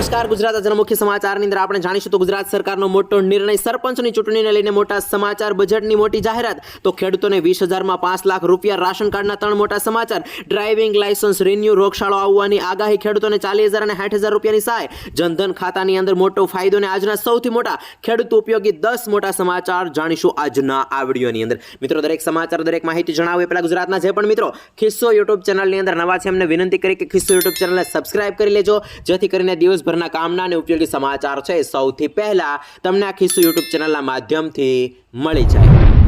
નમસ્કાર, ગુજરાત આજના મુખ્ય સમાચારની અંદર આપણે જાણીશું તો ગુજરાત સરકારનો મોટો નિર્ણય સરપંચની ચૂંટણીને લઈને મોટા સમાચાર, બજેટની મોટી જાહેરાત. તો ખેડૂતોને વીસ હજારમાં પાંચ લાખ રૂપિયા રાશન કાર્ડના ત્રણ મોટા સમાચાર. ડ્રાઇવિંગ લાયસન્સ રિન્યુ રોગશાળો આવવાની આગાહી ખેડૂતોને ચાલીસ હજાર અને સાઠ હજાર રૂપિયાની સહાય. જનધન ખાતાની અંદર મોટો ફાયદો અને આજના સૌથી મોટા ખેડૂત ઉપયોગી દસ મોટા સમાચાર જાણીશું આજના આ વિડીયોની અંદર. મિત્રો, દરેક સમાચાર, દરેક માહિતી જણાવે પહેલા ગુજરાતના જે પણ મિત્રો, ખિસ્સો યુટ્યુબ ચેનલની અંદર નવા છે એમને વિનંતી કરી કે ખિસ્સો યુટ્યુબ ચેનલને સબસ્ક્રાઇબ કરી લેજો. જેથી કરીને દિવસભરના કામના ઉપયોગી સમાચાર છે. સૌથી પહેલા તમને આ શું યુટ્યુબ ચેનલના માધ્યમથી મળી જાય.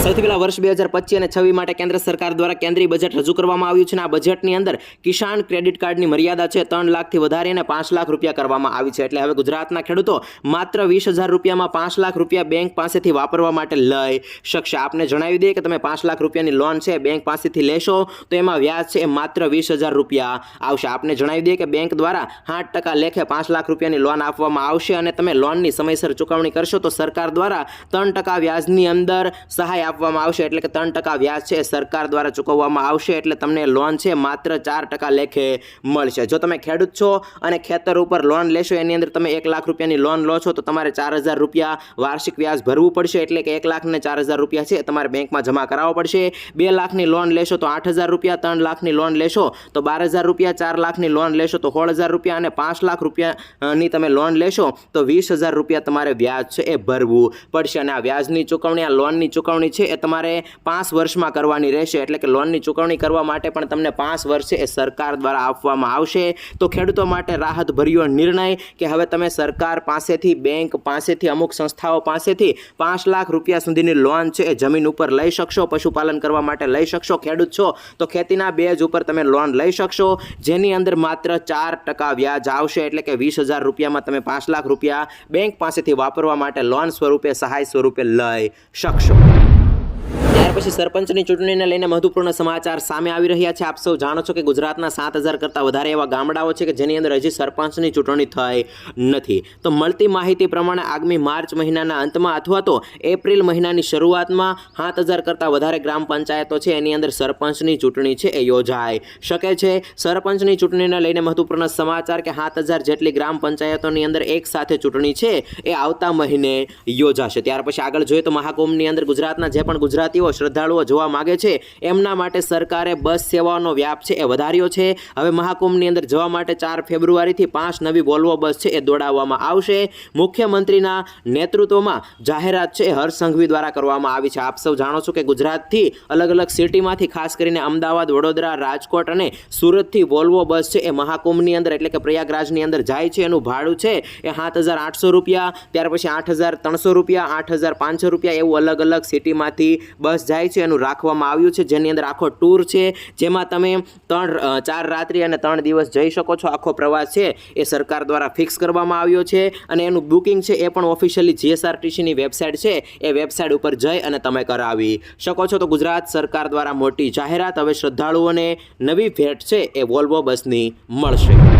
સૌથી પહેલા વર્ષ બે હજાર પચીસ અને છવ્વીસ માટે કેન્દ્ર સરકાર દ્વારા કેન્દ્રીય બજેટ રજૂ કરવામાં આવ્યું છે અને આ બજેટની અંદર કિસાન ક્રેડિટ કાર્ડની મર્યાદા છે ત્રણ લાખથી વધારી અને પાંચ લાખ રૂપિયા કરવામાં આવી છે. એટલે હવે ગુજરાતના ખેડૂતો માત્ર વીસ હજાર રૂપિયામાં પાંચ લાખ રૂપિયા બેંક પાસેથી વાપરવા માટે લઈ શકશે. આપને જણાવી દઈએ કે તમે પાંચ લાખ રૂપિયાની લોન છે બેંક પાસેથી લેશો તો એમાં વ્યાજ છે એ માત્ર વીસ હજાર રૂપિયા આવશે. આપને જણાવી દઈએ કે બેંક દ્વારા સાઠ ટકા લેખે પાંચ લાખ રૂપિયાની લોન આપવામાં આવશે અને તમે લોનની સમયસર ચૂકવણી કરશો તો સરકાર દ્વારા ત્રણ ટકા વ્યાજની અંદર સહાય આપવામાં આવશે એટલે કે ત્રણ ટકા વ્યાજ છે સરકાર દ્વારા ચૂકવવામાં આવશે એટલે તમને લોન છે માત્ર ચાર ટકા લેખે મળશે. જો તમે ખેડૂત છો અને ખેતર ઉપર લોન લેશો, એની અંદર તમે એક લાખ રૂપિયાની લોન લો છો, તો તમારે ચાર હજાર રૂપિયા વાર્ષિક વ્યાજ ભરવું પડશે એટલે કે એક લાખ ને ચાર હજાર રૂપિયા છે તમારે બેંકમાં જમા કરાવવો પડશે. બે લાખની લોન લેશો તો આઠ હજાર રૂપિયા, ત્રણ લાખની લોન લેશો તો બાર હજાર રૂપિયા, ચાર લાખની લોન લેશો તો સોળ હજાર રૂપિયા અને પાંચ લાખ રૂપિયાની તમે લોન લેશો તો વીસ હજાર રૂપિયા તમારે વ્યાજ છે એ ભરવું પડશે. અને આ વ્યાજની ચૂકવણી, આ લોનની ચૂકવણી છે એ તમારે પાંચ વર્ષમાં કરવાની રહેશે. એટલે કે લોનની ચૂકવણી કરવા માટે પણ તમને પાંચ વર્ષે એ સરકાર દ્વારા આપવામાં આવશે. તો ખેડૂતો માટે રાહત ભર્યો નિર્ણય કે હવે તમે સરકાર પાસેથી બેંક પાસેથી, અમુક સંસ્થાઓ પાસેથી પાંચ લાખ રૂપિયા સુધીની લોન છે એ જમીન ઉપર લઈ શકશો, પશુપાલન કરવા માટે લઈ શકશો, ખેડૂત છો, તો ખેતીના બેજ ઉપર તમે લોન લઈ શકશો. જેની અંદર માત્ર ચાર ટકા વ્યાજ આવશે. એટલે કે વીસ હજાર રૂપિયામાં તમે પાંચ લાખ રૂપિયા બેંક પાસેથી વાપરવા માટે લોન સ્વરૂપે, સહાય સ્વરૂપે લઈ શકશો. ત્યાર પછી સરપંચની ચૂંટણીને લઈને મહત્વપૂર્ણ સમાચાર સામે આવી રહ્યા છે. આપ સૌ જાણો છો કે ગુજરાતના સાત હજાર કરતાં વધારે એવા ગામડાઓ છે કે જેની અંદર હજી સરપંચની ચૂંટણી થઈ નથી. તો મળતી માહિતી પ્રમાણે આગામી માર્ચ મહિનાના અંતમાં અથવા તો એપ્રિલ મહિનાની શરૂઆતમાં સાત હજાર કરતાં વધારે ગ્રામ પંચાયતો છે, એની અંદર સરપંચની ચૂંટણી છે એ યોજાઈ શકે છે. સરપંચની ચૂંટણીને લઈને મહત્વપૂર્ણ સમાચાર કે સાત હજાર જેટલી ગ્રામ પંચાયતોની અંદર એક સાથે ચૂંટણી છે એ આવતા મહિને યોજાશે. ત્યાર પછી આગળ જોઈએ તો મહાકુંભની અંદર ગુજરાતના જે પણ ગુજરાતીઓ શ્રદ્ધાળુઓ જોવા માગે છે. એમના માટે સરકારે બસ સેવાનો વ્યાપ છે એ વધાર્યો છે. હવે મહાકુંભની અંદર જવા માટે ચાર ફેબ્રુઆરીથી પાંચ નવી વોલ્વો બસ છે એ દોડાવવામાં આવશે. મુખ્યમંત્રીના નેતૃત્વમાં જાહેરાત છે એ હર્ષ સંઘવી દ્વારા કરવામાં આવી છે. આપ સૌ જાણો છો કે ગુજરાતથી અલગ અલગ સિટીમાંથી ખાસ કરીને અમદાવાદ, વડોદરા, રાજકોટ અને સુરતથી વોલ્વો બસ છે એ મહાકુંભની અંદર એટલે કે પ્રયાગરાજની અંદર જાય છે એનું ભાડું છે. એ સાત હજાર આઠસો રૂપિયા, ત્યાર પછી આઠ હજાર ત્રણસો રૂપિયા, આઠ હજાર પાંચસો રૂપિયા એવું અલગ અલગ સિટીમાંથી બસ જાય છે એનું રાખવામાં આવ્યું છે. જેની અંદર આખો ટૂર છે, જેમાં તમે ત્રણ ચાર રાત્રિ અને ત્રણ દિવસ જઈ શકો છો. આખો પ્રવાસ છે, એ સરકાર દ્વારા ફિક્સ કરવામાં આવ્યો છે અને એનું બુકિંગ છે, એ પણ ઓફિશિયલી જીએસઆરટીસીની વેબસાઇટ છે. એ વેબસાઇટ ઉપર જઈ અને તમે કરાવી શકો છો. તો ગુજરાત સરકાર દ્વારા મોટી જાહેરાત. હવે શ્રદ્ધાળુઓને નવી ભેટ છે, એ વોલ્વો બસની મળશે.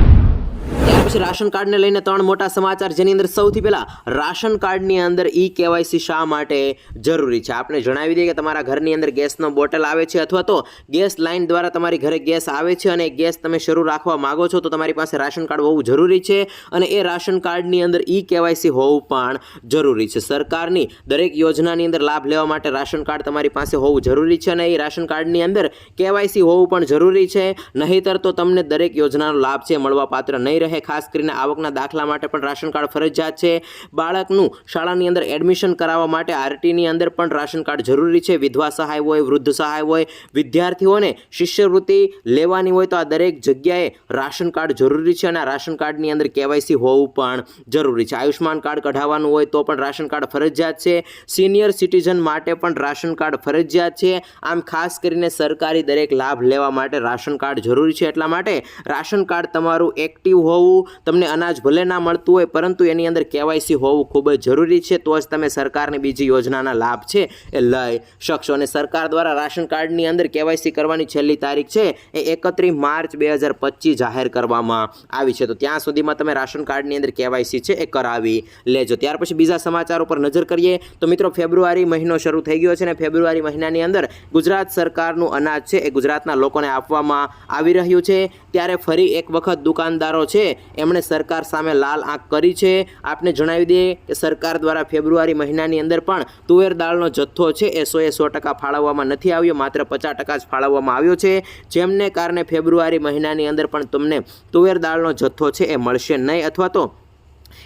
પછી રાશન કાર્ડને લઈને ત્રણ મોટા સમાચાર. જેની અંદર સૌથી પહેલા રાશન કાર્ડની અંદર ઈ કેવાયસી શા માટે જરૂરી છે? આપણે જણાવી દઈએ કે તમારા ઘરની અંદર ગેસનો બોટલ આવે છે અથવા તો ગેસ લાઇન દ્વારા તમારી ઘરે ગેસ આવે છે અને ગેસ તમે શરૂ રાખવા માંગો છો, તો તમારી પાસે રાશન કાર્ડ હોવું જરૂરી છે અને એ રાશન કાર્ડની અંદર ઈ કેવાયસી હોવું પણ જરૂરી છે. સરકારની દરેક યોજનાની અંદર લાભ લેવા માટે રાશન કાર્ડ તમારી પાસે હોવું જરૂરી છે અને એ રાશન કાર્ડની અંદર કેવાયસી હોવું પણ જરૂરી છે. નહીંતર તો તમને દરેક યોજનાનો લાભ છે, મળવા પાત્ર નહીં રહે. ખાસ કરીને આવકના દાખલા માટે પણ રાશન કાર્ડ ફરજિયાત છે. બાળકનું શાળાની અંદર એડમિશન કરાવવા માટે આરટીની અંદર પણ રાશન કાર્ડ જરૂરી છે. વિધવા સહાય હોય, વૃદ્ધ સહાય હોય, વિદ્યાર્થીઓને શિષ્યવૃત્તિ લેવાની હોય તો આ દરેક જગ્યાએ રાશન કાર્ડ જરૂરી છે અને આ રાશન કાર્ડની અંદર કેવાયસી હોવું પણ જરૂરી છે. આયુષ્યમાન કાર્ડ કઢાવવાનું હોય તો પણ રાશન કાર્ડ ફરજિયાત છે. સિનિયર સિટીઝન માટે પણ રાશન કાર્ડ ફરજિયાત છે. આમ ખાસ કરીને સરકારી દરેક લાભ લેવા માટે રાશન કાર્ડ જરૂરી છે. એટલા માટે રાશન કાર્ડ તમારું એક્ટિવ હોવું તમને અનાજ ભલે ના મળતું હોય, પરંતુ એની અંદર કેવાયસી હોવું ખૂબ જ જરૂરી છે. તો જ તમે સરકારની બીજી યોજનાના લાભ છે એ લઈ શકશો. અને સરકાર દ્વારા રાશન કાર્ડની અંદર કેવાયસી કરવાની છેલ્લી તારીખ છે એ એકત્રીસ માર્ચ બે હજાર પચીસ જાહેર કરવામાં આવી છે. તો ત્યાં સુધીમાં તમે રાશન કાર્ડની અંદર કેવાયસી છે એ કરાવી લેજો. ત્યાર પછી બીજા સમાચાર ઉપર નજર કરીએ તો મિત્રો ફેબ્રુઆરી મહિનો શરૂ થઈ ગયો છે અને ફેબ્રુઆરી મહિનાની અંદર ગુજરાત સરકારનું અનાજ છે એ ગુજરાતના લોકોને આપવામાં આવી રહ્યું છે. ત્યારે ફરી એક વખત દુકાનદારો છે એમણે સરકાર સામે લાલ આંખ કરી છે. આપને જણાવી દઈએ કે સરકાર દ્વારા ફેબ્રુઆરી મહિનાની અંદર પણ તુવેર દાળનો જથ્થો છે એ સો એ સો ટકા ફાળવવામાં નથી આવ્યો, માત્ર પચાસ ટકા જ ફાળવવામાં આવ્યો છે. જેમને કારણે ફેબ્રુઆરી મહિનાની અંદર પણ તમને તુવેર દાળનો જથ્થો છે એ મળશે નહીં અથવા તો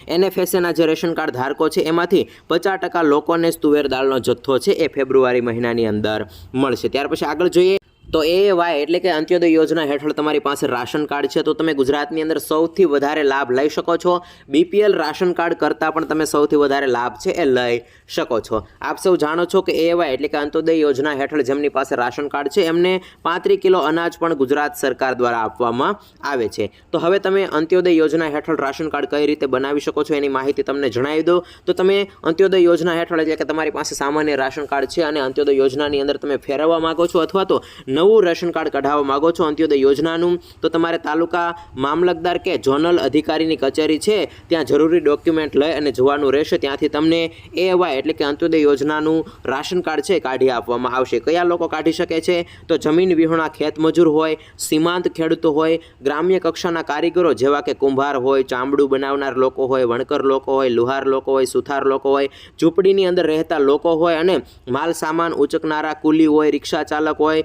એનએફએસએના જે રેશન કાર્ડ ધારકો છે એમાંથી પચાસ ટકા લોકોને જ તુવેર દાળનો જથ્થો છે એ ફેબ્રુઆરી મહિનાની અંદર મળશે. ત્યાર પછી આગળ જોઈએ તો એ વાય એટલે કે અંત્યોદય યોજના હેઠળ તમારી પાસે રાશન કાર્ડ છે. તો તમે ગુજરાતની અંદર સૌથી વધારે લાભ લઈ શકો છો. બીપીએલ રાશન કાર્ડ કરતાં પણ તમે સૌથી વધારે લાભ છે એ લઈ શકો છો. આપ સૌ જાણો છો કે એ વાય એટલે કે અંત્યોદય યોજના હેઠળ જેમની પાસે રાશન કાર્ડ છે, એમને પાંત્રીસ કિલો અનાજ પણ ગુજરાત સરકાર દ્વારા આપવામાં આવે છે. તો હવે તમે અંત્યોદય યોજના હેઠળ રાશન કાર્ડ કઈ રીતે બનાવી શકો છો એની માહિતી તમને જણાવી દો તો તમે અંત્યોદય યોજના હેઠળ એટલે કે તમારી પાસે સામાન્ય રાશન કાર્ડ છે અને અંત્યોદય યોજનાની અંદર તમે ફેરવવા માંગો છો અથવા તો નવું રેશન કાર્ડ કઢાવવા માગો છો અંત્યોદય યોજનાનું, તો તમારે તાલુકા મામલતદાર કે ઝોનલ અધિકારીની કચેરી છે, ત્યાં જરૂરી ડોક્યુમેન્ટ લઈ અને જવાનું રહેશે. ત્યાંથી તમને એ વાય એટલે કે અંત્યોદય યોજનાનું રાશન કાર્ડ છે કાઢી આપવામાં આવશે. કયા લોકો કાઢી શકે છે? તો જમીન વિહોણા ખેતમજૂર હોય, સીમાંત ખેડૂતો હોય, ગ્રામ્ય કક્ષાના કારીગરો જેવા કે કુંભાર હોય, ચામડું બનાવનાર લોકો હોય, વણકર લોકો હોય, લુહાર લોકો હોય, સુથાર લોકો હોય, ઝૂંપડીની અંદર રહેતા લોકો હોય અને માલ સામાન ઉચકનારા કુલી હોય રિક્ષા ચાલક હોય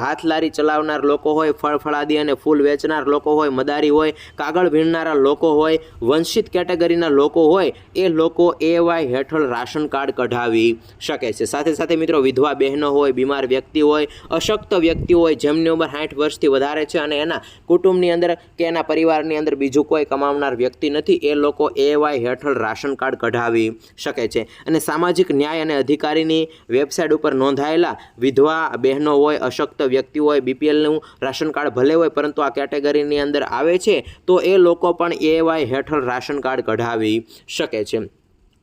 હાથ લારી ચલાવનાર લોકો હોય ફળ ફળાદી અને ફૂલ વેચનાર લોકો હોય, મદારી હોય, કાગળ વીણનારા લોકો હોય, વંશિત કેટેગરીના લોકો હોય, એ લોકો એ વાય હેઠળ રાશન કાર્ડ કઢાવી શકે છે. સાથે સાથે મિત્રો, વિધવા બહેનો હોય, બીમાર વ્યક્તિ હોય, અશક્ત વ્યક્તિ હોય, જેમની ઉંમર સાઠ વર્ષથી વધારે છે અને એના કુટુંબની અંદર કે એના પરિવારની અંદર બીજું કોઈ કમાવનાર વ્યક્તિ નથી, એ લોકો એ વાય હેઠળ રાશન કાર્ડ કઢાવી શકે છે. અને સામાજિક ન્યાય અને અધિકારીની વેબસાઇટ ઉપર નોંધાયેલા વિધવા બહેનો હોય, અશક્ત વ્યક્તિ હોય બીપીએલનું રાશન કાર્ડ ભલે હોય, પરંતુ આ કેટેગરીની અંદર આવે છે, તો એ લોકો પણ એ વાય હેઠળ રાશન કાર્ડ કઢાવી શકે છે.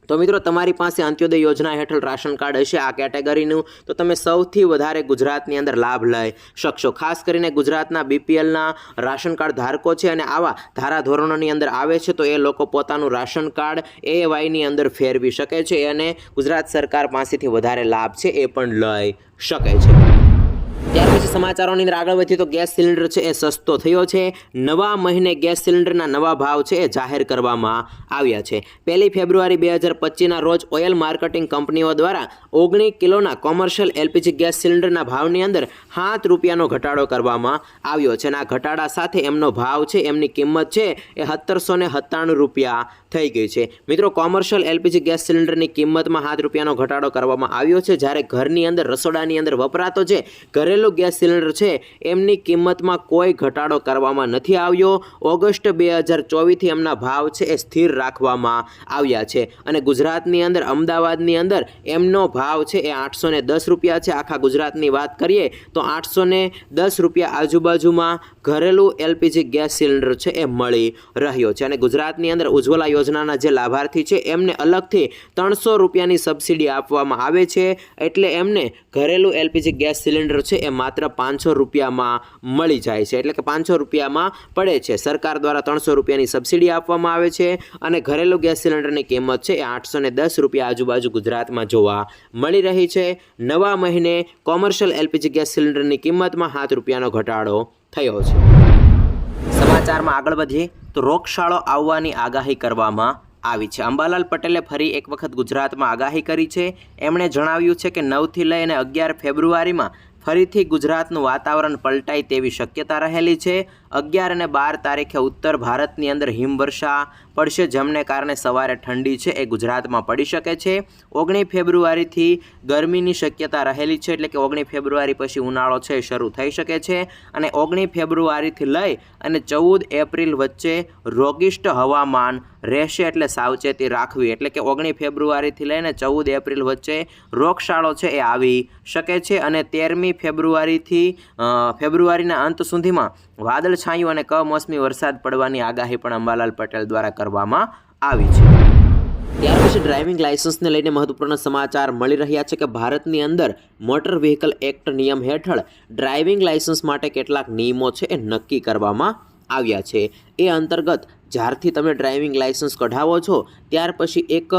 તો મિત્રો, તમારી પાસે અંત્યોદય યોજના હેઠળ રાશન કાર્ડ હશે આ કેટેગરીનું, તો તમે સૌથી વધારે ગુજરાતની અંદર લાભ લઈ શકશો. ખાસ કરીને ગુજરાતના બીપીએલના રાશન કાર્ડ ધારકો છે અને આવા ધારાધોરણોની અંદર આવે છે, તો એ લોકો પોતાનું રાશન કાર્ડ એ વાયની અંદર ફેરવી શકે છે અને ગુજરાત સરકાર પાસેથી વધારે લાભ છે એ પણ લઈ શકે છે. ત્યાર પછી સમાચારોની અંદર આગળ વધીએ તો ગેસ સિલિન્ડર છે એ સસ્તો થયો છે. નવા મહિને ગેસ સિલિન્ડરના નવા ભાવ છે એ જાહેર કરવામાં આવ્યા છે. પહેલી ફેબ્રુઆરી બે હજાર પચીસના રોજ ઓઇલ માર્કેટિંગ કંપનીઓ દ્વારા ઓગણીસ કિલોના કોમર્શિયલ એલપીજી ગેસ સિલિન્ડરના ભાવની અંદર સાત રૂપિયાનો ઘટાડો કરવામાં આવ્યો છે અને આ ઘટાડા સાથે એમનો ભાવ છે, એમની કિંમત છે એ સત્તરસો ને સત્તાણું રૂપિયા થઈ ગઈ છે. મિત્રો, કોમર્શિયલ એલપીજી ગેસ સિલિન્ડરની કિંમતમાં સાત રૂપિયાનો ઘટાડો કરવામાં આવ્યો છે. જ્યારે ઘરની અંદર રસોડાની અંદર વપરાતો છે ઘરેલું ગેસ સિલિન્ડર છે, એમની કિંમતમાં કોઈ ઘટાડો કરવામાં નથી આવ્યો. ઓગસ્ટ બે હજાર ચોવીસથી એમના ભાવ છે એ સ્થિર રાખવામાં આવ્યા છે. અને ગુજરાતની અંદર, અમદાવાદની અંદર એમનો ભાવ છે એ આઠસો દસ રૂપિયા છે. આખા ગુજરાતની વાત કરીએ તો આઠસો દસ રૂપિયા આજુબાજુમાં ઘરેલું એલપીજી ગેસ સિલિન્ડર છે એ મળી રહ્યો છે. અને ગુજરાતની અંદર ઉજ્જવલા યોજનાના જે લાભાર્થી છે, એમને અલગથી ત્રણસો રૂપિયાની સબસિડી આપવામાં આવે છે. એટલે એમને ઘરેલું એલપીજી ગેસ સિલિન્ડર છે એ માત્ર પાંચસો રૂપિયામાં મળી જાય છે. એટલે કે પાંચસો રૂપિયામાં પડે છે. સરકાર દ્વારા ત્રણસો રૂપિયાની સબસિડી આપવામાં આવે છે અને ઘરેલું ગેસ સિલિન્ડરની કિંમત છે એ આઠસો ને દસ રૂપિયા આજુબાજુ ગુજરાતમાં જોવા મળી રહી છે. નવા મહિને કોમર્શિયલ એલપીજી ગેસ સિલિન્ડરની કિંમતમાં સાત રૂપિયાનો ઘટાડો થયો છે. સમાચારમાં આગળ વધીએ તો રોગશાળો આવવાની આગાહી કરવામાં આવી છે. અંબાલાલ પટેલે ફરી એક વખત ગુજરાતમાં આગાહી કરી છે. એમણે જણાવ્યું છે કે નવથી લઈને અગિયાર ફેબ્રુઆરીમાં ફરીથી ગુજરાતનું વાતાવરણ પલટાય તેવી શક્યતા રહેલી છે. અગિયાર અને બાર તારીખે ઉત્તર ભારતની અંદર હિમવર્ષા પડશે. જેમને કારણે સવારે ઠંડી છે એ ગુજરાતમાં પડી શકે છે. ઓગણીસ ફેબ્રુઆરીથી ગરમીની શક્યતા રહેલી છે એટલે કે ઓગણીસ ફેબ્રુઆરી પછી ઉનાળો છે શરૂ થઈ શકે છે. અને ઓગણીસ ફેબ્રુઆરીથી લઈ અને ચૌદ એપ્રિલ વચ્ચે રોગિષ્ટ હવામાન રહેશે એટલે સાવચેતી રાખવી. એટલે કે ઓગણીસ ફેબ્રુઆરીથી લઈને ચૌદ એપ્રિલ વચ્ચે રોગશાળો છે એ આવી શકે છે. અને તેરમી ફેબ્રુઆરીથી ફેબ્રુઆરીના અંત સુધીમાં વાદળછાયું અને કમોસમી વરસાદ પડવાની આગાહી પણ અંબાલાલ પટેલ દ્વારા કરવામાં આવી છે. ત્યાર પછી ડ્રાઇવિંગ લાઇસન્સને લઈને મહત્વપૂર્ણ સમાચાર મળી રહ્યા છે કે ભારતની અંદર મોટર વ્હીકલ એક્ટ નિયમ હેઠળ ડ્રાઇવિંગ લાઇસન્સ માટે કેટલાક નિયમો છે એ નક્કી કરવામાં આવ્યા છે. એ અંતર્ગત જ્યારથી તમે ડ્રાઇવિંગ લાઇસન્સ કઢાવો છો, ત્યાર પછી એક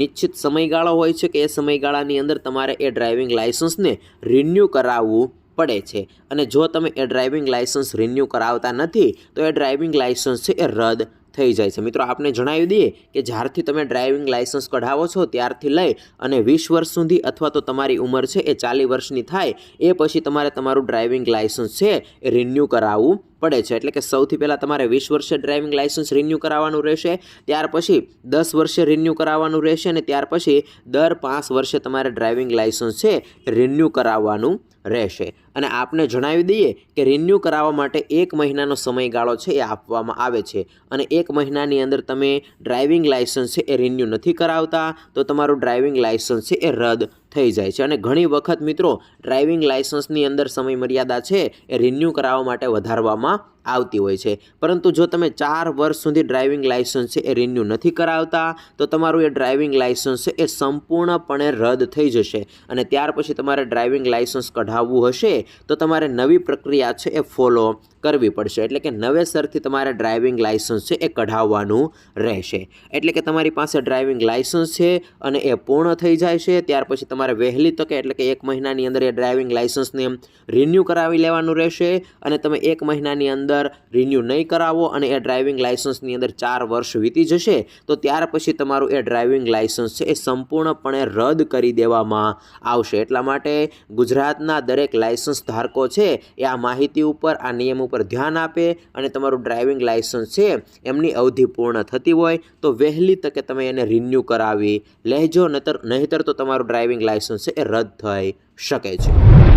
નિશ્ચિત સમયગાળો હોય છે કે એ સમયગાળાની અંદર તમારે એ ડ્રાઇવિંગ લાઇસન્સને રિન્યૂ કરાવવું પડે છે. અને જો તમે એ ડ્રાઇવિંગ લાઇસન્સ રિન્યૂ કરાવતા નથી, તો એ ડ્રાઇવિંગ લાઇસન્સ છે એ રદ થઈ જાય છે. મિત્રો, આપને જણાવી દઈએ કે જ્યારથી તમે ડ્રાઇવિંગ લાઇસન્સ કઢાવો છો, ત્યારથી લઈ અને વીસ વર્ષ સુધી અથવા તો તમારી ઉંમર છે એ ચાલીસ વર્ષની થાય, એ પછી તમારે તમારું ડ્રાઇવિંગ લાઇસન્સ છે એ રિન્યૂ કરાવવું પડે છે. એટલે કે સૌથી પહેલાં તમારે વીસ વર્ષે ડ્રાઇવિંગ લાઇસન્સ રિન્યૂ કરાવવાનું રહેશે, ત્યાર પછી દસ વર્ષે રિન્યૂ કરાવવાનું રહેશે અને ત્યાર પછી દર પાંચ વર્ષે તમારે ડ્રાઇવિંગ લાઇસન્સ છે રિન્યૂ કરાવવાનું રહેશે. અને આપને જણાવી દઈએ કે રિન્યૂ કરાવવા માટે એક મહિનાનો સમયગાળો છે એ આપવામાં આવે છે. અને એક મહિનાની અંદર તમે ડ્રાઇવિંગ લાઇસન્સ છે એ રિન્યૂ નથી કરાવતા, તો તમારું ડ્રાઇવિંગ લાઇસન્સ છે એ રદ થઈ જાય છે. અને ઘણી વખત મિત્રો ડ્રાઇવિંગ લાઇસન્સની અંદર સમય મર્યાદા છે એ રિન્યૂ કરાવવા માટે વધારવામાં આવતી હોય છે. પરંતુ જો તમે ચાર વર્ષ સુધી ડ્રાઇવિંગ લાઇસન્સ છે એ રિન્યૂ નથી કરાવતા, તો તમારું એ ડ્રાઇવિંગ લાઇસન્સ છે એ સંપૂર્ણપણે રદ થઈ જશે. અને ત્યાર પછી તમારે ડ્રાઇવિંગ લાઇસન્સ કઢાવવું હશે, તો તમારે નવી પ્રક્રિયા છે એ ફોલો કરવી પડશે. એટલે કે નવેસરથી તમારે ડ્રાઇવિંગ લાઇસન્સ છે એ કઢાવવાનું રહેશે. એટલે કે તમારી પાસે ડ્રાઇવિંગ લાઇસન્સ છે અને એ પૂર્ણ થઈ જાય છે, ત્યાર પછી તમારે વહેલી તકે એટલે કે એક મહિનાની અંદર એ ડ્રાઇવિંગ લાઇસન્સને રિન્યૂ કરાવી લેવાનું રહેશે અને તમે એક મહિનાની અંદર રિન્યૂ નહીં કરાવો અને એ ડ્રાઇવિંગ લાઇસન્સની અંદર ચાર વર્ષ વીતી જશે, તો ત્યાર પછી તમારું એ ડ્રાઇવિંગ લાઇસન્સ છે એ સંપૂર્ણપણે રદ કરી દેવામાં આવશે. એટલા માટે ગુજરાતના દરેક લાઇસન્સ ધારકો છે એ આ માહિતી ઉપર, આ નિયમ ઉપર ધ્યાન આપે અને તમારું ડ્રાઇવિંગ લાઇસન્સ છે એમની અવધિ પૂર્ણ થતી હોય તો વહેલી તકે તમે એને રિન્યૂ કરાવી લેજો નહીતર નહીતર તો તમારું ડ્રાઇવિંગ લાઇસન્સ છે એ રદ થઈ શકે છે.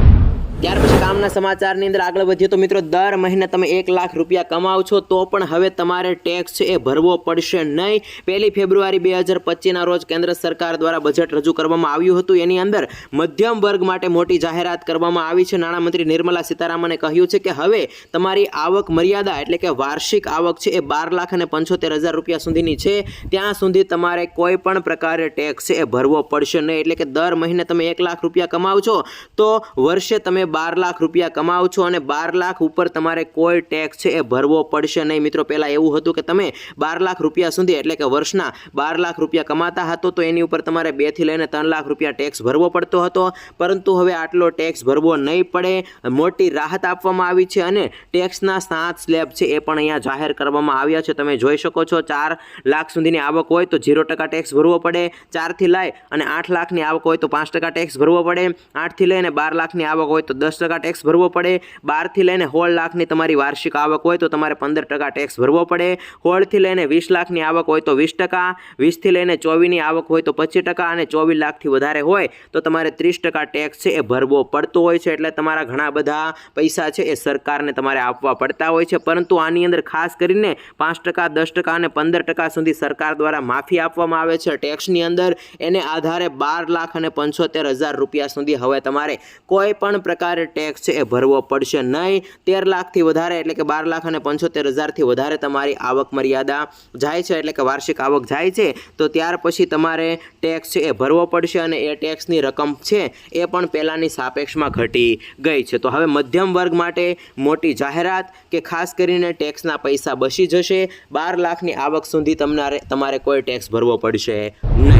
ત્યાર પછી કામના સમાચારની અંદર આગળ વધીએ તો મિત્રો, દર મહિને તમે એક લાખ રૂપિયા કમાવ છો, તો પણ હવે તમારે ટેક્સ છે એ ભરવો પડશે નહીં. પહેલી ફેબ્રુઆરી બે હજાર પચીસના રોજ કેન્દ્ર સરકાર દ્વારા બજેટ રજૂ કરવામાં આવ્યું હતું. એની અંદર મધ્યમ વર્ગ માટે મોટી જાહેરાત કરવામાં આવી છે. નાણામંત્રી નિર્મલા સીતારામને કહ્યું છે કે હવે તમારી આવક મર્યાદા એટલે કે વાર્ષિક આવક છે એ બાર લાખ અને પંચોતેર હજાર રૂપિયા સુધીની છે. ત્યાં સુધી તમારે કોઈ પણ પ્રકારે ટેક્સ છે એ ભરવો પડશે નહીં. એટલે કે દર મહિને તમે એક લાખ રૂપિયા કમાવ છો, તો વર્ષે તમે બાર લાખ રૂપિયા કમાવ છો અને બાર લાખ ઉપર તમારે કોઈ ટેક્સ છે એ ભરવો પડશે નહીં. મિત્રો, પહેલાં એવું હતું કે તમે બાર લાખ રૂપિયા સુધી, એટલે કે વર્ષના બાર લાખ રૂપિયા કમાતા હતો, તો એની ઉપર તમારે બેથી લઈને ત્રણ લાખ રૂપિયા ટેક્સ ભરવો પડતો હતો. પરંતુ હવે આટલો ટેક્સ ભરવો નહીં પડે. મોટી રાહત આપવામાં આવી છે અને ટેક્સના સાત સ્લેબ છે એ પણ અહીંયા જાહેર કરવામાં આવ્યા છે. તમે જોઈ શકો છો, ચાર લાખ સુધીની આવક હોય તો ઝીરો ટકા ટેક્સ ભરવો પડે. ચારથી લઈ અને આઠ લાખની આવક હોય તો પાંચ ટકા ટેક્સ ભરવો પડે. આઠથી લઈને બાર લાખની આવક હોય તો દસ ટકા ટેક્સ ભરવો પડે. બારથી લઈને સોળ લાખની તમારી વાર્ષિક આવક હોય તો તમારે પંદર ટકા ટેક્સ ભરવો પડે. સોળથી લઈને વીસ લાખની આવક હોય તો વીસ ટકા. વીસથી લઈને ચોવીસની આવક હોય તો પચીસ ટકા અને ચોવીસ લાખથી વધારે હોય તો તમારે ત્રીસ ટકા ટેક્સ છે એ ભરવો પડતો હોય છે. એટલે તમારા ઘણા બધા પૈસા છે એ સરકારને તમારે આપવા પડતા હોય છે. પરંતુ આની અંદર ખાસ કરીને પાંચ ટકા, દસ ટકા અને પંદર ટકા સુધી સરકાર દ્વારા માફી આપવામાં આવે છે. ટેક્સની અંદર એને આધારે બાર લાખ અને પંચોતેર હજાર રૂપિયા સુધી હવે તમારે કોઈ પણ પ્રકારે ટેક્સ છે એ ભરવો પડશે નહીં. તેર લાખથી વધારે એટલે કે બાર લાખ અને પંચોતેર હજારથી વધારે તમારી આવક મર્યાદા જાય છે એટલે કે વાર્ષિક આવક જાય છે. તો ત્યાર પછી તમારે ટેક્સ છે એ ભરવો પડશે અને એ ટેક્સની રકમ છે એ પણ પહેલાંની સાપેક્ષમાં ઘટી ગઈ છે. તો હવે મધ્યમ વર્ગ માટે મોટી જાહેરાત કે ખાસ કરીને ટેક્સના પૈસા બચી જશે. બાર લાખની આવક સુધી તમને તમારે કોઈ ટેક્સ ભરવો પડશે નહીં.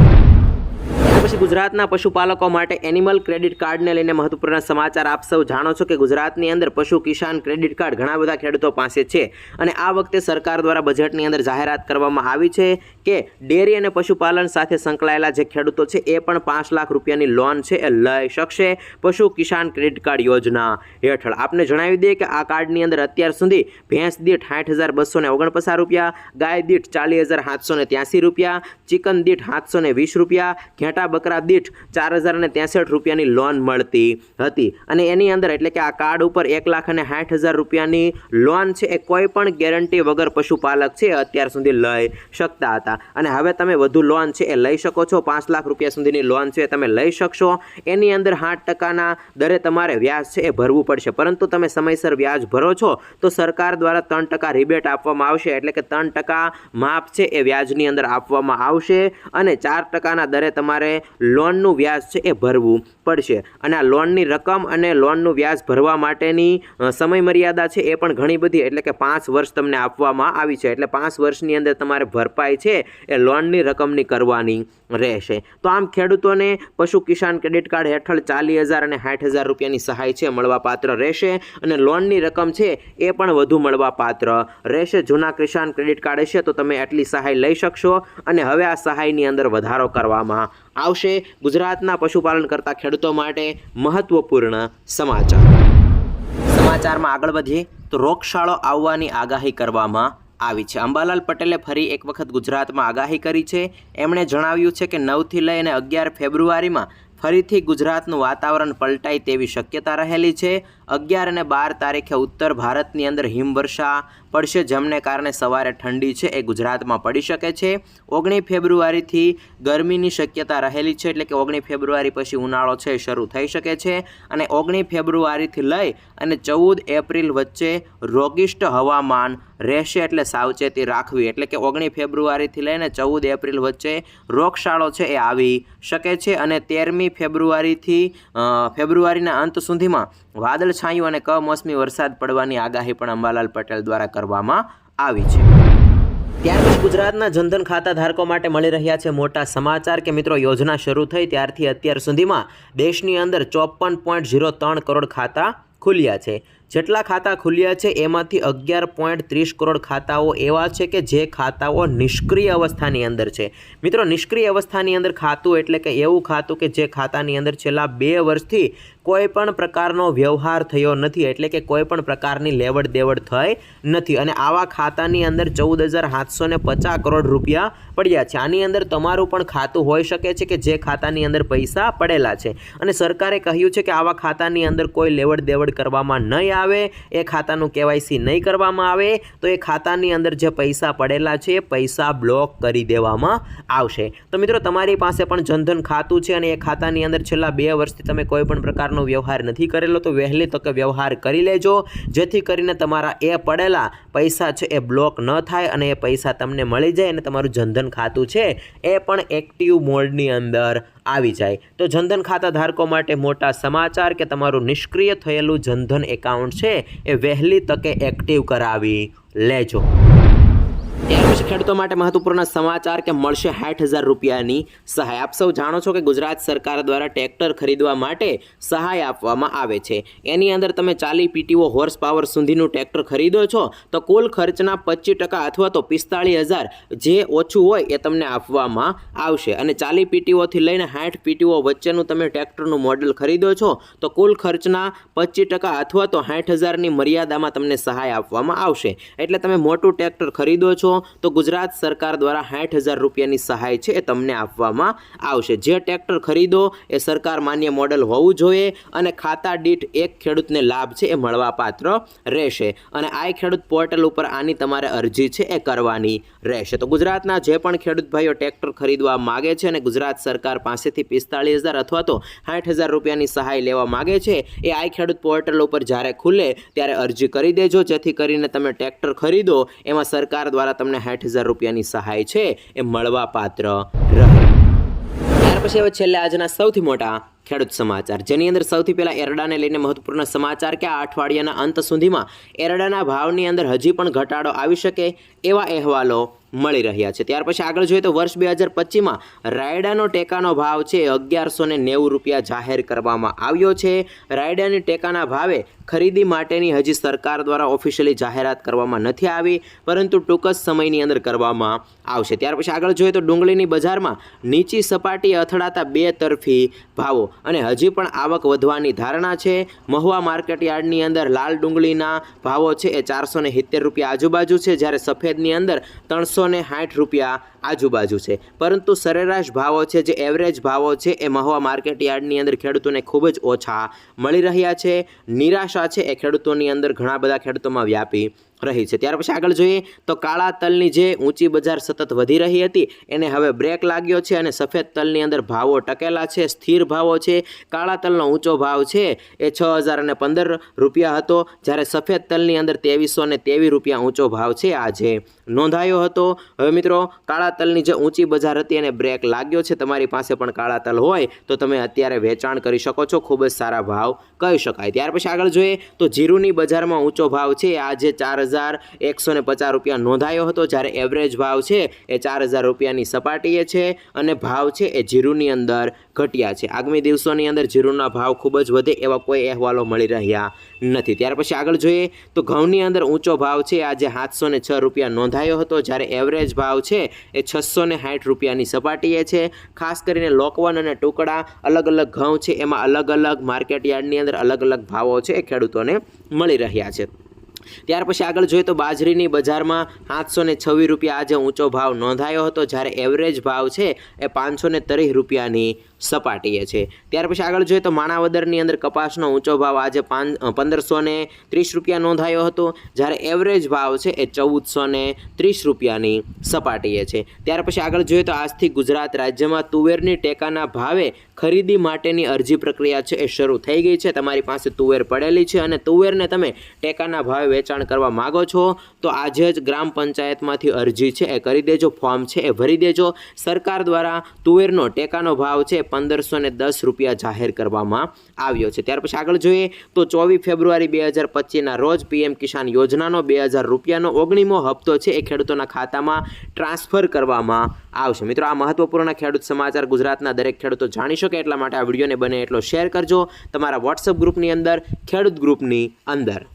પછી ગુજરાતના પશુપાલકો માટે એનિમલ ક્રેડિટ કાર્ડને લઈને મહત્વપૂર્ણ સમાચાર આપ સૌ જાણો છો કે ગુજરાતની અંદર પશુ કિસાન ક્રેડિટ કાર્ડ ઘણા બધા ખેડૂતો પાસે છે. અને આ વખતે સરકાર દ્વારા બજેટની અંદર જાહેરાત કરવામાં આવી છે કે ડેરી અને પશુપાલન સાથે સંકળાયેલા જે ખેડૂતો છે એ પણ પાંચ લાખ રૂપિયાની લોન છે એ લઈ શકશે પશુ કિસાન ક્રેડિટ કાર્ડ યોજના હેઠળ. આપને જણાવી દઈએ કે આ કાર્ડની અંદર અત્યાર સુધી ભેંસ દીઠ સાઠ હજાર બસો ને ઓગણપચાસ રૂપિયા, ગાય દીઠ ચાલીસ હજાર સાતસો ને ત્યાંસી રૂપિયા, ચિકન દીઠ સાતસો ને વીસ રૂપિયા, ઘેટા બકરા દીઠ ચાર હજાર અને ત્રેસઠ રૂપિયાની લોન મળતી હતી. અને એની અંદર એટલે કે આ કાર્ડ ઉપર એક લાખ અને સાઠ હજાર રૂપિયાની લોન છે એ કોઈ પણ ગેરંટી વગર પશુપાલક છે અત્યાર સુધી લઈ શકતા હતા. અને હવે તમે વધુ લોન છે એ લઈ શકો છો. પાંચ લાખ રૂપિયા સુધીની લોન છે એ તમે લઈ શકશો. એની અંદર સાઠ ટકાના દરે તમારે વ્યાજ છે એ ભરવું પડશે. પરંતુ તમે સમયસર વ્યાજ ભરો છો, તો સરકાર દ્વારા ત્રણ ટકા રિબેટ આપવામાં આવશે. એટલે કે ત્રણ ટકા માપ છે એ વ્યાજની અંદર આપવામાં આવશે. અને ચાર ટકાના દરે તમારે લોનનું વ્યાજ છે એ ભરવું પડશે. અને આ લોનની રકમ અને લોનનું વ્યાજ ભરવા માટેની સમયમર્યાદા છે એ પણ ઘણી બધી, એટલે કે પાંચ વર્ષ તમને આપવામાં આવી છે. એટલે પાંચ વર્ષની અંદર તમારે ભરપાઈ છે એ લોનની રકમની કરવાની રહેશે. તો આમ ખેડૂતોને પશુ કિસાન ક્રેડિટ કાર્ડ હેઠળ ચાલીસ હજાર અને સાઠ હજાર રૂપિયાની સહાય છે, મળવાપાત્ર રહેશે. અને લોનની રકમ છે એ પણ વધુ મળવાપાત્ર રહેશે. જૂના કિસાન ક્રેડિટ કાર્ડ હશે તો તમે આટલી સહાય લઈ શકશો. અને હવે આ સહાયની અંદર વધારો કરવામાં આવશે ગુજરાતના પશુપાલન કરતા ખેડૂતો માટે મહત્વપૂર્ણ સમાચાર. સમાચારમાં આગળ વધીએ તો રોગશાળો આવવાની આગાહી કરવામાં આવી છે. અંબાલાલ પટેલે ફરી એક વખત ગુજરાતમાં આગાહી કરી છે. એમણે જણાવ્યું છે કે નવથી લઈને અગિયાર ફેબ્રુઆરીમાં ફરીથી ગુજરાતનું વાતાવરણ પલટાય તેવી શક્યતા રહેલી છે. અગિયાર અને બાર તારીખે ઉત્તર ભારતની અંદર હિમવર્ષા પડશે, જેમને કારણે સવારે ઠંડી છે એ ગુજરાતમાં પડી શકે છે. ઓગણી ફેબ્રુઆરીથી ગરમીની શક્યતા રહેલી છે, એટલે કે ઓગણી ફેબ્રુઆરી પછી ઉનાળો છે શરૂ થઈ શકે છે. અને ઓગણી ફેબ્રુઆરીથી લઈ અને ચૌદ એપ્રિલ વચ્ચે રોગિષ્ટ હવામાન રહેશે એટલે સાવચેતી રાખવી. એટલે કે ઓગણી ફેબ્રુઆરીથી લઈને ચૌદ એપ્રિલ વચ્ચે રોગશાળો છે એ આવી શકે છે. અને તેરમી ફેબ્રુઆરીથી ફેબ્રુઆરીના અંત સુધીમાં વાદળછાયું અને કમોસમી વરસાદ પડવાની આગાહી પણ અંબાલાલ પટેલ દ્વારા કરવામાં આવી છે. ત્યારબાદ ગુજરાતના જનધન ખાતા ધારકો માટે મળી રહ્યા છે મોટા સમાચાર કે મિત્રો, યોજના શરૂ થઈ ત્યારથી અત્યાર સુધીમાં દેશની અંદર ચોપન પોઈન્ટ ઝીરો ત્રણ કરોડ ખાતા ખુલ્યા છે. જેટલા ખાતા ખુલ્યા છે, એમાંથી અગિયાર પોઈન્ટ ત્રીસ કરોડ ખાતાઓ એવા છે કે જે ખાતાઓ નિષ્ક્રિય અવસ્થાની અંદર છે. મિત્રો, નિષ્ક્રિય અવસ્થાની અંદર ખાતું એટલે કે એવું ખાતું કે જે ખાતાની અંદર છેલ્લા બે વર્ષથી કોઈ પણ પ્રકારનો વ્યવહાર થયો નથી, એટલે કે કોઈ પણ પ્રકારની લેવડ દેવડ થઈ નથી. અને આવા ખાતાની અંદર ચૌદ હજાર સાતસો ને પચાસ કરોડ રૂપિયા પડ્યા છે. આની અંદર તમારું પણ ખાતું હોઈ શકે છે કે જે ખાતાની અંદર પૈસા પડેલા છે. અને સરકારે કહ્યું છે કે આવા ખાતાની અંદર કોઈ લેવડ દેવડ કરવામાં નહીં આવે. એ ખાતાનું કેવાયસી નહીં કરવામાં આવે, તો એ ખાતાની અંદર જે પૈસા પડેલા છે, એ પૈસા બ્લોક કરી દેવામાં આવશે. તો મિત્રો, તમારી પાસે પણ જનધન ખાતું છે અને એ ખાતાની અંદર છેલ્લા બે વર્ષથી તમે કોઈ પણ પ્રકારનો વ્યવહાર નથી કરેલો, તો વહેલી તકે વ્યવહાર કરી લેજો. જેથી કરીને તમારા એ પડેલા પૈસા છે, એ બ્લોક ન થાય અને એ પૈસા તમને મળી જાય અને તમારું જનધન ખાતું છે, એ પણ એક્ટિવ મોડની અંદર આવી જાય. તો જનધન ખાતા ધારકો માટે મોટા સમાચાર કે તમારું નિષ્ક્રિય થયેલું જનધન એકાઉન્ટ છે, એ વહેલી તકે એક્ટિવ કરાવી લેજો. ત્યાર ખેડૂતો માટે મહત્વપૂર્ણ સમાચાર કે મળશે સાઠ હજાર રૂપિયાની સહાય. આપ સૌ જાણો છો કે ગુજરાત સરકાર દ્વારા ટ્રેક્ટર ખરીદવા માટે સહાય આપવામાં આવે છે. એની અંદર તમે ચાલી પીટીઓ હોર્સ પાવર સુધીનું ટ્રેક્ટર ખરીદો છો, તો કુલ ખર્ચના પચીસ ટકા અથવા તો પિસ્તાળીસ હજાર જે ઓછું હોય એ તમને આપવામાં આવશે. અને ચાલી પીટીઓથી લઈને સાઠ પીટીઓ વચ્ચેનું તમે ટ્રેક્ટરનું મોડલ ખરીદો છો, તો કુલ ખર્ચના પચીસ ટકા અથવા તો સાઠ હજારની મર્યાદામાં તમને સહાય આપવામાં આવશે. એટલે તમે મોટું ટ્રેક્ટર ખરીદો છો તો ગુજરાત સરકાર દ્વારા સાઠ હજાર રૂપિયાની સહાય છે એ તમને આપવામાં આવશે. જે ટ્રેક્ટર ખરીદો, એ સરકાર માન્ય મોડલ હોવું જોઈએ અને ખાતા દીઠ એક ખેડૂતને લાભ છે એ મળવાપાત્ર રહેશે. અને આ ખેડૂત પોર્ટલ ઉપર આની તમારે અરજી છે એ કરવાની રહેશે. તો ગુજરાતના જે પણ ખેડૂત ભાઈઓ ટ્રેક્ટર ખરીદવા માગે છે અને ગુજરાત સરકાર પાસેથી પિસ્તાળીસ હજાર અથવા તો સાઠ હજાર રૂપિયાની સહાય લેવા માગે છે, એ આ ખેડૂત પોર્ટલ ઉપર જ્યારે ખુલે ત્યારે અરજી કરી દેજો. જેથી કરીને તમે ટ્રેક્ટર ખરીદો, એમાં સરકાર દ્વારા તમને સાઠ હજાર રૂપિયાની સહાય છે એ મળવા પાત્ર રહે. ત્યાર પછી હવે છેલ્લે આજના સૌથી મોટા ખેડૂત સમાચાર. જેની અંદર સૌથી પહેલાં એરડાને લઈને મહત્વપૂર્ણ સમાચાર કે આ અઠવાડિયાના અંત સુધીમાં એરડાના ભાવની અંદર હજી પણ ઘટાડો આવી શકે એવા અહેવાલો મળી રહ્યા છે. ત્યાર પછી આગળ જોઈએ તો વર્ષ બે હજાર પચીસમાં રાયડાનો ટેકાનો ભાવ છે અગિયારસો ને નેવું રૂપિયા જાહેર કરવામાં આવ્યો છે. રાયડાની ટેકાના ભાવે ખરીદી માટેની હજી સરકાર દ્વારા ઓફિશિયલી જાહેરાત કરવામાં નથી આવી, પરંતુ ટૂંક જ સમયની અંદર કરવામાં આવશે. ત્યાર પછી આગળ જોઈએ તો ડુંગળીની બજારમાં નીચી સપાટી અથડાતા બે તરફી ભાવો અને હજી પણ આવક વધવાની ધારણા છે. મહુવા માર્કેટ યાર્ડની અંદર લાલ ડુંગળીના ભાવો છે એ ચારસો ને રૂપિયા આજુબાજુ છે, જ્યારે સફેદની અંદર ત્રણસો ને સાઠ રૂપિયા આજુબાજુ છે. પરંતુ સરેરાશ ભાવો છે, જે એવરેજ ભાવો છે, એ મહુવા માર્કેટ યાર્ડની અંદર ખેડૂતોને ખૂબ જ ઓછા મળી રહ્યા છે. નિરાશા છે. એ ખેડૂતોની અંદર ઘણા બધા ખેડૂતોમાં વ્યાપી રહી છે. ત્યાર પછી આગળ જોઈએ તો કાળા તલની જે ઊંચી બજાર સતત વધી રહી હતી, એને હવે બ્રેક લાગ્યો છે અને સફેદ તલની અંદર ભાવો ટકેલા છે, સ્થિર ભાવો છે. કાળા તલનો ઊંચો ભાવ છે એ છ હજાર અને પંદર રૂપિયા હતો, જ્યારે સફેદ તલની અંદર ત્રેવીસો ને ત્રેવીસ રૂપિયા ઊંચો ભાવ છે આજે. નોંધાયો હતો. હવે મિત્રો, કાળા તલની જે ઊંચી બજાર હતી એને બ્રેક લાગ્યો છે. તમારી પાસે પણ કાળા તલ હોય તો તમે અત્યારે વેચાણ કરી શકો છો. ખૂબ જ સારા ભાવ કહી શકાય. ત્યાર પછી આગળ જોઈએ તો જીરુની બજારમાં ઊંચો ભાવ છે. આજે ચાર હજાર એકસો ને પચાસ રૂપિયા નોંધાયો હતો. જ્યારે એવરેજ ભાવ છે એ ચાર હજાર રૂપિયાની સપાટીએ છે અને ભાવ છે એ જીરુની અંદર ઘટ્યા છે. આગામી દિવસોની અંદર જીરુના ભાવ ખૂબ જ વધે એવા કોઈ અહેવાલો મળી રહ્યા નથી. ત્યાર પછી આગળ જોઈએ તો ઘઉંની અંદર ઊંચો ભાવ છે આજે સાતસો ને છ રૂપિયા નોંધાયો હતો. જ્યારે એવરેજ ભાવ છે એ છસો ને સાઠ રૂપિયાની સપાટીએ છે. ખાસ કરીને લોકવન અને ટુકડા અલગ અલગ ઘઉં છે એમાં અલગ અલગ માર્કેટ યાર્ડની અંદર અલગ અલગ ભાવો છે એ ખેડૂતોને મળી રહ્યા છે. ત્યાર પછી આગળ જોઈએ તો બાજરીની બજારમાં સાતસો ને છવ્વીસ રૂપિયા આજે ઊંચો ભાવ નોંધાયો હતો. જ્યારે એવરેજ ભાવ છે એ પાંચસો ને ત્રીસ રૂપિયાની સપાટીએ છે. ત્યાર પછી આગળ જોઈએ તો માણાવદરની અંદર કપાસનો ઊંચો ભાવ આજે પંદરસો ને ત્રીસ રૂપિયા નોંધાયો હતો. જ્યારે એવરેજ ભાવ છે એ ચૌદસો ને ત્રીસ રૂપિયાની સપાટીએ છે. ત્યાર પછી આગળ જોઈએ તો આજથી ગુજરાત રાજ્યમાં તુવેરની ટેકાના ભાવે ખરીદી માટેની અરજી પ્રક્રિયા છે એ શરૂ થઈ ગઈ છે. તમારી પાસે તુવેર પડેલી છે અને તુવેરને તમે ટેકાના ભાવે વેચાણ કરવા માગો છો, તો આજે જ ગ્રામ પંચાયતમાંથી અરજી છે એ કરી દેજો, ફોર્મ છે એ ભરી દેજો. સરકાર દ્વારા તુવેરનો ટેકાનો ભાવ છે પંદરસો ને દસ રૂપિયા જાહેર કરવામાં આવ્યો છે. ત્યાર પછી આગળ જોઈએ તો ચોવીસ ફેબ્રુઆરી બે હજાર પચીસના રોજ પીએમ કિસાન યોજનાનો બે હજાર રૂપિયાનો ઓગણીમો હપ્તો છે. એ ખેડૂતોના ખાતામાં ટ્રાન્સફર કરવામાં આવશે. મિત્રો, આ મહત્વપૂર્ણ ખેડૂત સમાચાર ગુજરાતના દરેક ખેડૂતો જાણી શકે એટલા માટે આ વિડીયોને બને એટલો શેર કરજો. તમારા વોટ્સઅપ ગ્રુપની અંદર, ખેડૂત ગ્રુપની અંદર.